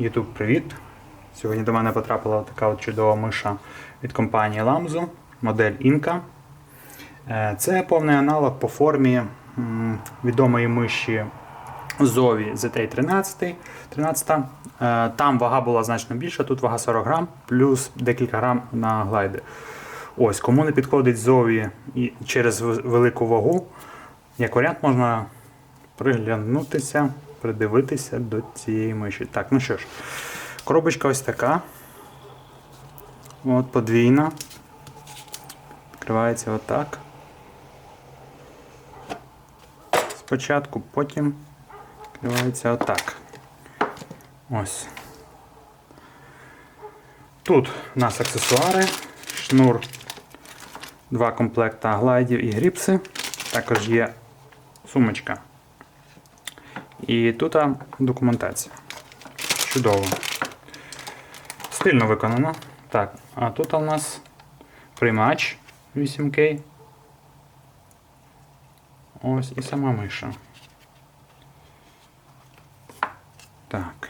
YouTube привіт! Сьогодні до мене потрапила така от чудова миша від компанії Lamzo, модель Inca. Е, Це повний аналог по формі відомої миші Zowie ZA13. 13. Е, Там вага була значно більша, тут вага 40 грам, плюс декілька грам на глайди. Ось, кому не підходить Zowie і через велику вагу, як варіант можна приглянутися, придивитися до цієї миші. Так, ну що ж, коробочка ось така. От подвійна. Відкривається отак. Спочатку, потім відкривається отак. Ось. Тут у нас аксесуари, шнур, два комплекта глайдів і гріпси. Також є сумочка. І тут документація. Чудово. Стильно виконано. Так, а тут у нас приймач 8К. Ось і сама миша. Так.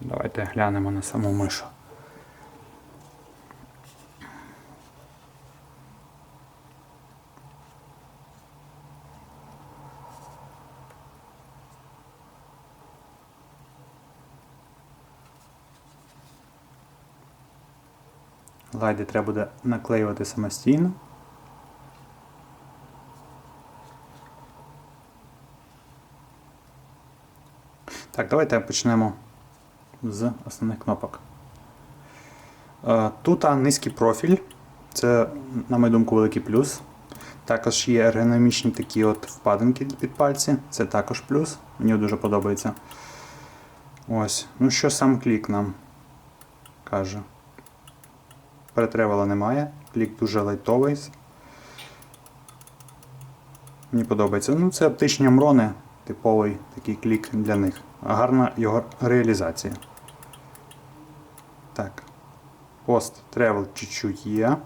Давайте глянемо на саму мишу. Лайди треба буде наклеювати самостійно. Так, давайте почнемо з основних кнопок. Е, Тут низький профіль. Це, на мою думку, великий плюс. Також є ергономічні такі от впадинки під пальці. Це також плюс. Мені дуже подобається. Ось. Ну що сам клік нам каже. Перетревела немає. Клік дуже лайтовий. Мені подобається. Ну, це оптичні амрони, типовий такий клік для них. Гарна його реалізація. Так. Пост тревел чуть-чуть є.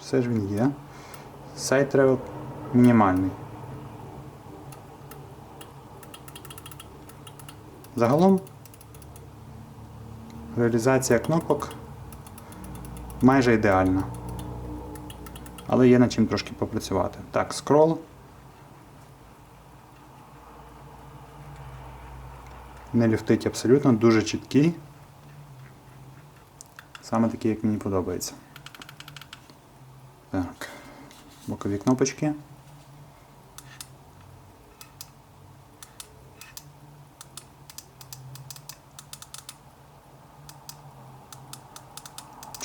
Все ж він є. Сайт тревел мінімальний. Загалом реалізація кнопок майже ідеальна. Але є над чим трошки попрацювати. Так, скрол. Не люфтить абсолютно, дуже чіткий. Саме такий, як мені подобається. Так, бокові кнопочки.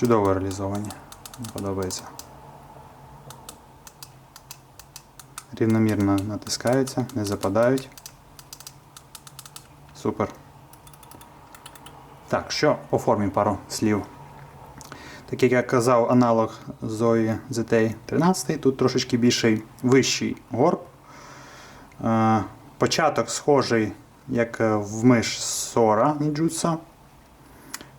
Чудово реалізовані. Подобається. Рівномірно натискаються, не западають. Супер. Так, що по формі пару слів. Так як я казав, аналог Zoe ZT13, тут трошечки більший вищий горб. Е, Початок схожий, як е, в миш Sora Ninjutsu.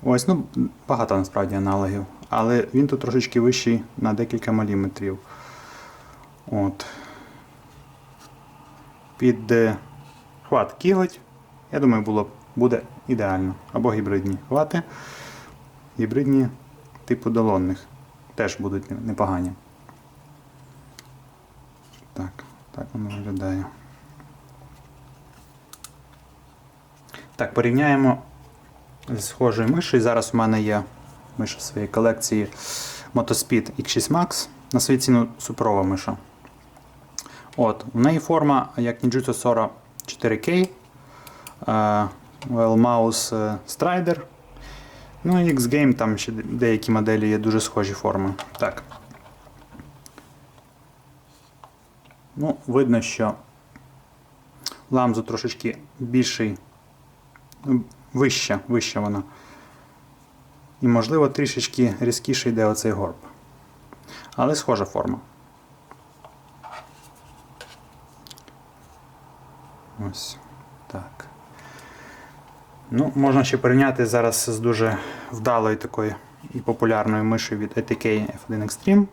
Ось, ну, багато насправді аналогів. Але він тут трошечки вищий на декілька міліметрів. От. Під хват кіготь, я думаю, було, буде ідеально. Або гібридні хвати. Гібридні типу долонних теж будуть непогані. Так, так воно виглядає. Так, порівняємо з схожою мишею. Зараз у мене є миша своєї колекції Motospeed X6 Max. На свою ціну суперова миша. От, у неї форма як Ninjutsu Sora 4K. е, Well Mouse е, Strider. Ну і X-Game, там ще деякі моделі є дуже схожі форми. Так. Ну, видно, що ламзу трошечки більший, вища, вища вона. І, можливо, трішечки різкіше йде оцей горб. Але схожа форма. Ось так. Ну, можна ще порівняти зараз з дуже вдалою такою і популярною мишею від ETK F1 Extreme,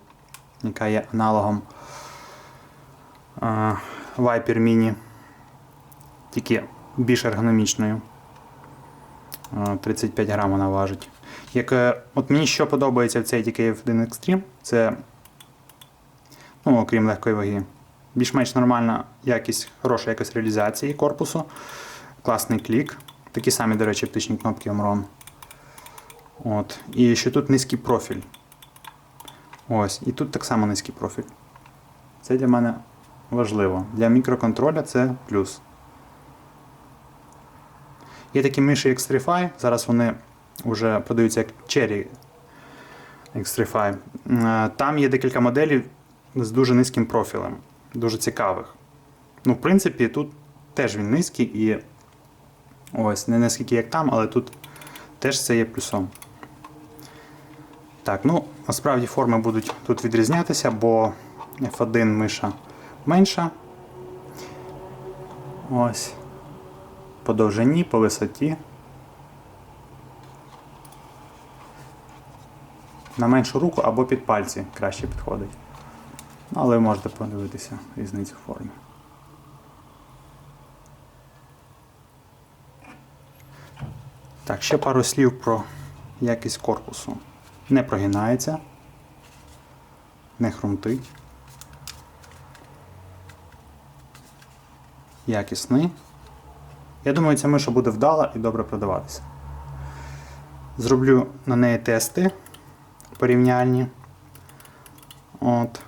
яка є аналогом а, Viper Mini. тільки більш ергономічною. Е, 35 грам вона важить. Як, е, от мені що подобається в цей TKF 1 Extreme, це, ну, окрім легкої ваги, більш-менш нормальна якість, хороша якість реалізації корпусу, класний клік. Такі самі, до речі, оптичні кнопки Omron. От. І що тут низький профіль. Ось. І тут так само низький профіль. Це для мене важливо. Для мікроконтроля це плюс. Є такі миші Xtrify, зараз вони вже продаються як Cherry Xtrify. Е, Там є декілька моделей з дуже низьким профілем, дуже цікавих. Ну, в принципі, тут теж він низький і ось, не наскільки як там, але тут теж це є плюсом. Так, ну насправді форми будуть тут відрізнятися, бо F1 миша менша. Ось. По довжині, по висоті. На меншу руку або під пальці краще підходить. Але ви можете подивитися різницю форми. Так, ще пару слів про якість корпусу. Не прогинається, не хрумтить. Якісний. Я думаю, ця миша буде вдала і добре продаватися. Зроблю на неї тести порівняльні. От.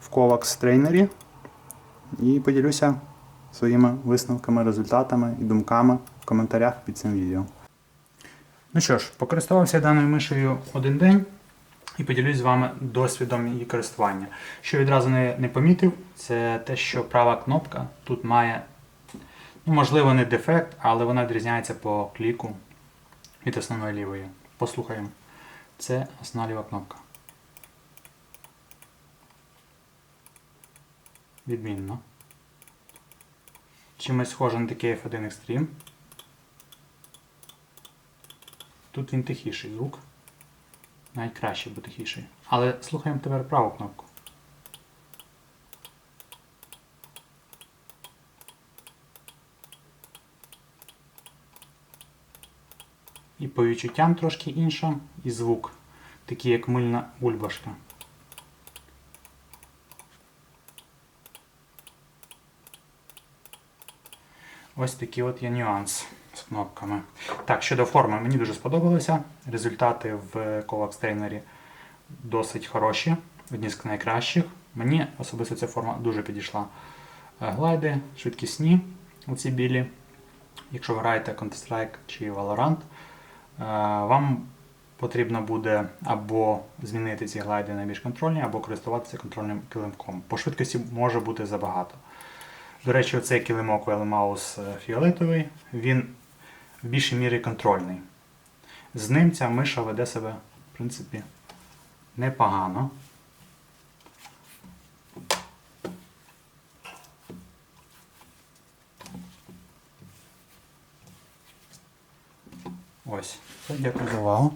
В Kovacs трейнері. І поділюся своїми висновками, результатами і думками в коментарях під цим відео. Ну що ж, покористувався даною мишею один день і поділюсь з вами досвідом її користування. Що відразу не, помітив, це те, що права кнопка тут має, можливо, не дефект, але вона відрізняється по кліку від основної лівої. Послухаємо. Це основна ліва кнопка. Відмінно. Чимось схоже на такий F1 Extreme. Тут він тихіший звук. Навіть краще, бо тихіший. Але слухаємо тепер праву кнопку. І по відчуттям трошки інша, і звук, такий як мильна бульбашка. Ось такий от є нюанс з кнопками. Так, щодо форми, мені дуже сподобалося. Результати в Kovacs трейнері досить хороші, одні з найкращих. Мені особисто ця форма дуже підійшла. Е, Глайди, швидкісні, оці білі. Якщо ви граєте Counter-Strike чи Valorant, вам потрібно буде або змінити ці глайди на більш контрольні, або користуватися контрольним килимком. По швидкості може бути забагато. До речі, оцей килимок Велмаус фіолетовий, він в більшій мірі контрольний. З ним ця миша веде себе, в принципі, непогано. Ось. Все, дякую за увагу.